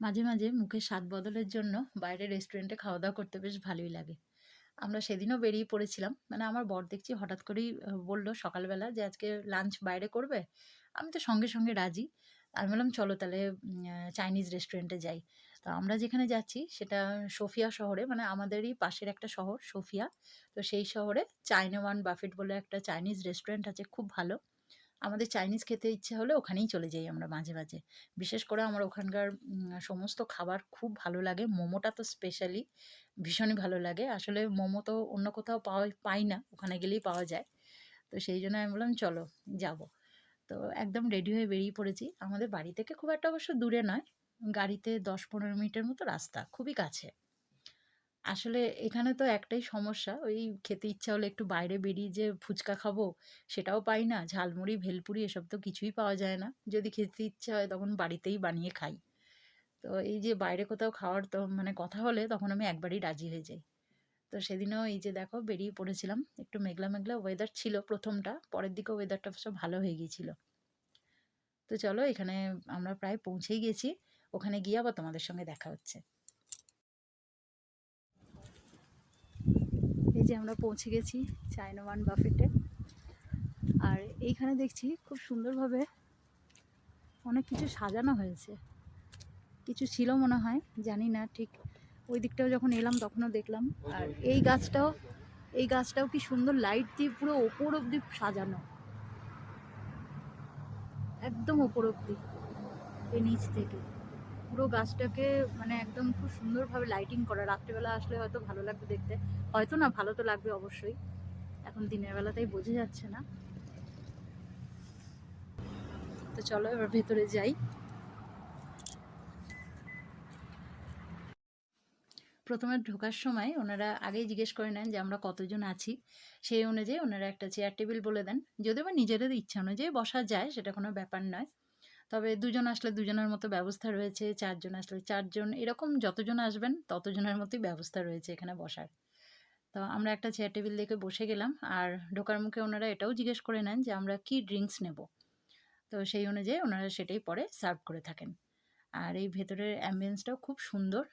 মাঝে, মাঝে মুখের স্বাদ বদলের জন্য বাইরে রেস্টুরেন্টে খাওয়া-দাওয়া করতে বেশ ভালোই লাগে। আমরা সেদিনও বেরিয়ে পড়েছিলাম। মানে আমার বর দেখছি হঠাৎ করেই বলল সকালবেলা যে, "আজকে লাঞ্চ বাইরে করবে?" আমি তো সঙ্গে, সঙ্গে রাজি। আমি বললাম, "চলো তাহলে চাইনিজ রেস্টুরেন্টে যাই।" তো আমরা যেখানে যাচ্ছি সেটা সোফিয়া শহরে মানে আমাদেরই পাশের একটা শহর সোফিয়া। তো সেই শহরে চায়না ওয়ান বাফেট বলে একটা চাইনিজ রেস্টুরেন্ট আছে খুব ভালো। আমাদের চাইনিজ খেতে ইচ্ছে হলে ওখানেই চলে যাই আমরা মাঝে, মাঝে। বিশেষ করে আমার ওখানকার সমস্ত খাবার খুব ভালো লাগে। মোমোটা তো স্পেশালি ভীষণই ভালো লাগে। আসলে মোমো তো অন্য কোথাও পাওয়া পাই না। ওখানে গেলেই পাওয়া যায়। তো সেই জন্য আমি বললাম, "চলো যাব তো একদম রেডি হয়ে বেরিয়ে পড়েছি। আমাদের বাড়ি থেকে খুব একটা অবশ্য দূরে নয়। গাড়িতে দশ পনেরো মিনিটের মতো রাস্তা। খুবই কাছে। আসলে এখানে তো একটাই সমস্যা, ওই খেতে ইচ্ছা হলে একটু বাইরে বেরিয়ে যে ফুচকা খাব, সেটাও পাই না। ঝালমুড়ি, ভেলপুরি এসব তো কিছুই পাওয়া যায় না। যদি খেতে ইচ্ছা হয় তখন বাড়িতেই বানিয়ে খাই। তো এই যে বাইরে কোথাও খাওয়ার তো মানে কথা হলে তখন আমি একবারই রাজি হয়ে যাই। তো সেদিনও এই যে দেখো বেরিয়ে পড়েছিলাম। একটু মেঘলা, মেঘলা ওয়েদার ছিল প্রথমটা পরের দিকে ওয়েদারটা সব ভালো হয়ে গিয়েছিল। তো চলো এখানে আমরা প্রায় পৌঁছেই গেছি। ওখানে গিয়ে আবার তোমাদের সঙ্গে দেখা হচ্ছে। এই যে আমরা পৌঁছে গেছি চায়না ওয়ান বাফেটে। আর এইখানে দেখছি খুব সুন্দরভাবে অনেক কিছু সাজানো হয়েছে। কিছু ছিল মনে হয়, জানি না ঠিক। ওই দিকটাও যখন এলাম তখনও দেখলাম। আর এই গাছটাও এই গাছটাও কি সুন্দর লাইট দিয়ে পুরো ওপর অব্দি সাজানো। একদম ওপর অব্দি। এই নিচ থেকে। পুরো গাছটাকে মানে একদম খুব সুন্দরভাবে লাইটিং করা। রাত্রিবেলা আসলে হয়তো ভালো লাগবে দেখতে। হয়তো না, ভালো তো লাগবে অবশ্যই। এখন দিনের বেলাতেই বোঝা যাচ্ছে না। তো চলো এবার ভেতরে যাই। প্রথমে ঢোকার সময় ওনারা আগেই জিজ্ঞেস করে নেন যে আমরা কতজন আছি। সেই অনুযায়ী ওনারা একটা চেয়ার টেবিল বলে দেন। যদিও বা নিজেদের ইচ্ছা অনুযায়ী বসা যায়, সেটা কোনো ব্যাপার নয়। তবে দুজন আসলে দুজনের মতো ব্যবস্থা রয়েছে, চারজন আসলে চারজন এরকম যতজন আসবেন ততজনের মতোই ব্যবস্থা রয়েছে এখানে বসার। তো আমরা একটা চেয়ার টেবিল দেখে বসে গেলাম। আর ঢোকার মুখে ওনারা এটাও জিজ্ঞেস করে নেন যে আমরা কি ড্রিঙ্কস নেব। তো সেই অনুযায়ী ওনারা সেটাই পরে সার্ভ করে থাকেন। আর এই ভেতরের অ্যাম্বিয়েন্সটাও খুব সুন্দর।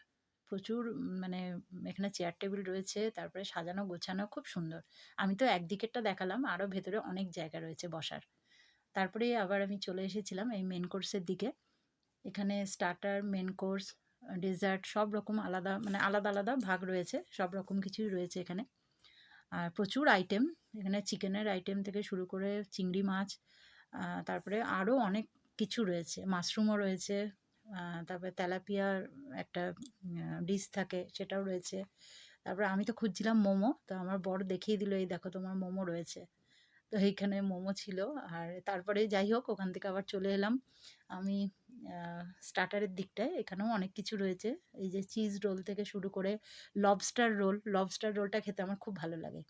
প্রচুর মানে এখানে চেয়ার টেবিল রয়েছে, তারপরে সাজানো গোছানো খুব সুন্দর। আমি তো একদিকেরটা দেখালাম, আরও ভেতরে অনেক জায়গা রয়েছে বসার। তারপরে আবার আমি চলে এসেছিলাম এই মেন কোর্সের দিকে। এখানে স্টার্টার, মেন কোর্স, ডেজার্ট সব রকম আলাদা মানে আলাদা, আলাদা ভাগ রয়েছে। সব রকম কিছুই রয়েছে এখানে। আর প্রচুর আইটেম। এখানে চিকেনের আইটেম থেকে শুরু করে চিংড়ি মাছ, তারপরে আরও অনেক কিছু রয়েছে। মাশরুমও রয়েছে। তারপরে তেলাপিয়ার একটা ডিশ থাকে সেটাও রয়েছে। তারপরে আমি তো খুঁজছিলাম মোমো। তো আমার বড় দেখিয়ে দিল, "এই দেখো তোমার মোমো রয়েছে।" তো এইখানে মোমো ছিল। আর তারপরে যাই হোক ওখান থেকে আবার চলে এলাম আমি স্টার্টারের দিকটায়। এখানেও অনেক কিছু রয়েছে। এই যে চিজ রোল থেকে শুরু করে লবস্টার রোল, লবস্টার রোলটা খেতে আমার খুব ভালো লাগে।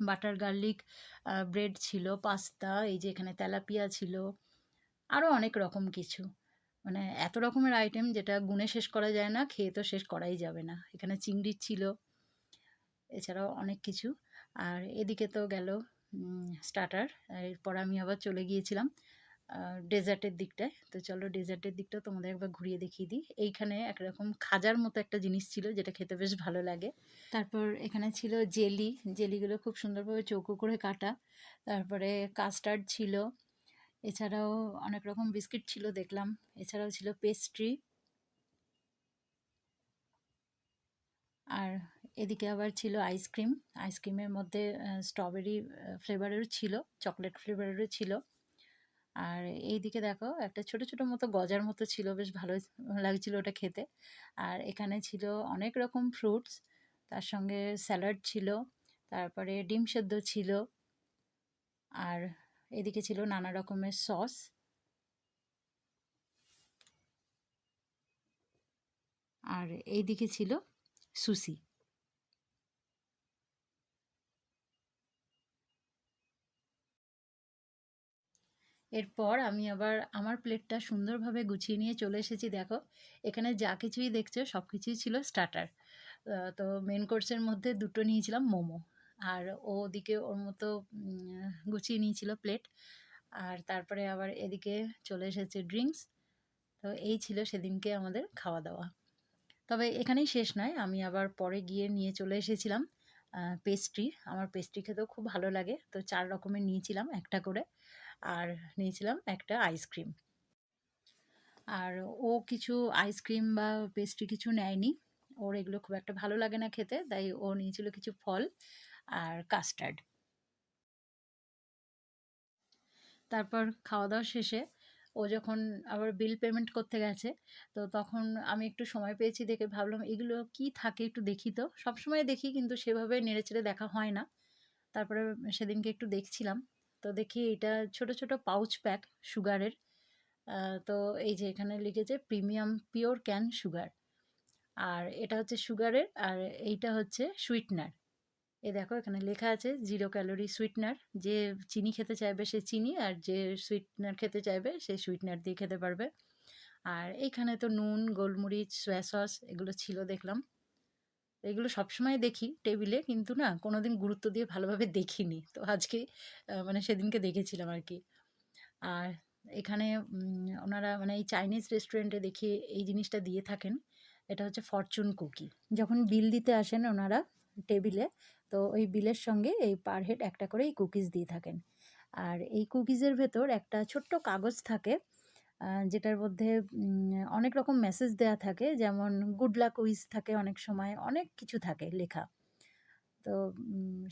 বাটার গার্লিক ব্রেড ছিল, পাস্তা, এই যে এখানে তেলাপিয়া ছিল। আরও অনেক রকম কিছু। মানে এত রকমের আইটেম যেটা গুনে শেষ করা যায় না, খেয়ে তো শেষ করাই যাবে না। এখানে চিংড়ির ছিল। এছাড়াও অনেক কিছু। আর এদিকে তো গেল স্টার্টার। এরপর আমি আবার চলে গিয়েছিলাম ডেজার্টের দিকটায়। তো চলো ডেজার্টের দিকটাও তোমাদের একবার ঘুরিয়ে দেখিয়ে দিই। এইখানে একরকম খাজার মতো একটা জিনিস ছিল, যেটা খেতে বেশ ভালো লাগে। তারপর এখানে ছিল জেলি। জেলিগুলো খুব সুন্দরভাবে চৌকো করে কাটা। তারপরে কাস্টার্ড ছিল। এছাড়াও অনেক রকম বিস্কিট ছিল দেখলাম। এছাড়াও ছিল পেস্ট্রি। আর এদিকে আবার ছিল আইসক্রিম। আইসক্রিমের মধ্যে স্ট্রবেরি ফ্লেভারেরও ছিল, চকলেট ফ্লেভারেরও ছিল। আর এই দিকে দেখো একটা ছোট, ছোট মতো গজার মতো ছিল। বেশ ভালোই লাগছিল ওটা খেতে। আর এখানে ছিল অনেক রকম ফ্রুটস। তার সঙ্গে স্যালাড ছিল। তারপরে ডিম সেদ্ধ ছিল। আর এদিকে ছিল নানা রকমের সস। আর এইদিকে ছিল সুশি। এরপর আমি আবার আমার প্লেটটা সুন্দরভাবে গুছিয়ে নিয়ে চলে এসেছি, দেখো। এখানে যা কিছুই দেখছ, সব কিছুই ছিল স্টার্টার। তো মেন কোর্সের মধ্যে দুটো নিয়েছিলাম, মোমো। আর ও ওদিকে ওর মতো গুছিয়ে নিয়েছিল প্লেট। আর তারপরে আবার এদিকে চলে এসেছে ড্রিংকস। তো তো এই ছিল সেদিনকে আমাদের খাওয়া দাওয়া তবে এখানেই শেষ নয়, আমি আবার পরে গিয়ে নিয়ে চলে এসেছিলাম পেস্ট্রি আমার পেস্ট্রি খেতেও খুব ভালো লাগে, তো চার রকমের নিয়েছিলাম, একটা করে আর নিয়েছিলাম একটা আইসক্রিম আর ও কিছু আইসক্রিম বা পেস্ট্রি কিছু নেয়নি। ওর এগুলো খুব একটা ভালো লাগে না খেতে, তাই ও নিয়েছিল কিছু ফল আর কাস্টার্ড তারপর খাওয়া দাওয়া শেষে ও যখন আবার বিল পেমেন্ট করতে গেছে, তো তখন আমি একটু সময় পেয়েছি দেখে ভাবলাম, এগুলো কি থাকে একটু দেখি তো। সবসময় দেখি কিন্তু সেভাবে নেড়েচেড়ে দেখা হয় না। তারপরে সেদিনকে একটু দেখছিলাম। তো দেখি এটা ছোট ছোট পাউচ প্যাক সুগারের তো এই যে এখানে লিখেছে প্রিমিয়াম পিওর ক্যান সুগার আর এটা হচ্ছে সুগারের আর এইটা হচ্ছে সুইটনার এ দেখো এখানে লেখা আছে জিরো ক্যালোরি সুইটনার যে চিনি খেতে চাইবে সে চিনি, আর যে সুইটনার খেতে চাইবে সে সুইটনার দিয়ে খেতে পারবে। আর এইখানে তো নুন, গোলমরিচ সোয়া সস এগুলো ছিল দেখলাম। এগুলো সবসময় দেখি টেবিলে কিন্তু না কোনো দিন গুরুত্ব দিয়ে ভালোভাবে দেখিনি। তো আজকে মানে সেদিনকে দেখেছিলাম আর কি আর এখানে ওনারা মানে এই চাইনিজ রেস্টুরেন্টে দেখি এই জিনিসটা দিয়ে থাকেন। এটা হচ্ছে ফরচুন কুকি যখন বিল দিতে আসেন ওনারা টেবিলে, তো ওই বিলের সঙ্গে এই পার হেড একটা করে এই কুকিজ দিয়ে থাকেন। আর এই কুকিজের ভেতর একটা ছোট্ট কাগজ থাকে যেটার মধ্যে অনেক রকম মেসেজ দেয়া থাকে। যেমন গুড লাক উইজ থাকে অনেক সময়, অনেক কিছু থাকে লেখা। তো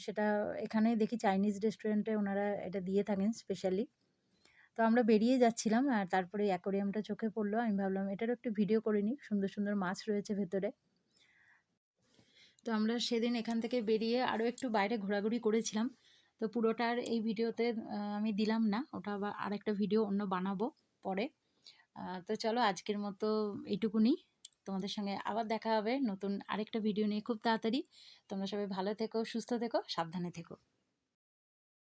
সেটা এখানে দেখি চাইনিজ রেস্টুরেন্টে ওনারা এটা দিয়ে থাকেন স্পেশালি তো আমরা বেরিয়ে যাচ্ছিলাম আর তারপরে অ্যাকোরিয়ামটা চোখে পড়ল। আমি ভাবলাম, এটারও একটু ভিডিও করে নিই। সুন্দর সুন্দর মাছ রয়েছে ভেতরে। তো আমরা সেদিন এখান থেকে বেরিয়ে আরও একটু বাইরে ঘোরাঘুরি করেছিলাম। তো পুরোটার এই ভিডিওতে আমি দিলাম না। ওটা আবার আরেকটা ভিডিও অন্য বানাবো। পরে। তো চলো আজকের মতো এইটুকুনি তোমাদের সঙ্গে আবার দেখা হবে নতুন আরেকটা ভিডিও নিয়ে খুব তাড়াতাড়ি। তোমরা সবাই ভালো থেকো, সুস্থ থেকো, সাবধানে থেকো।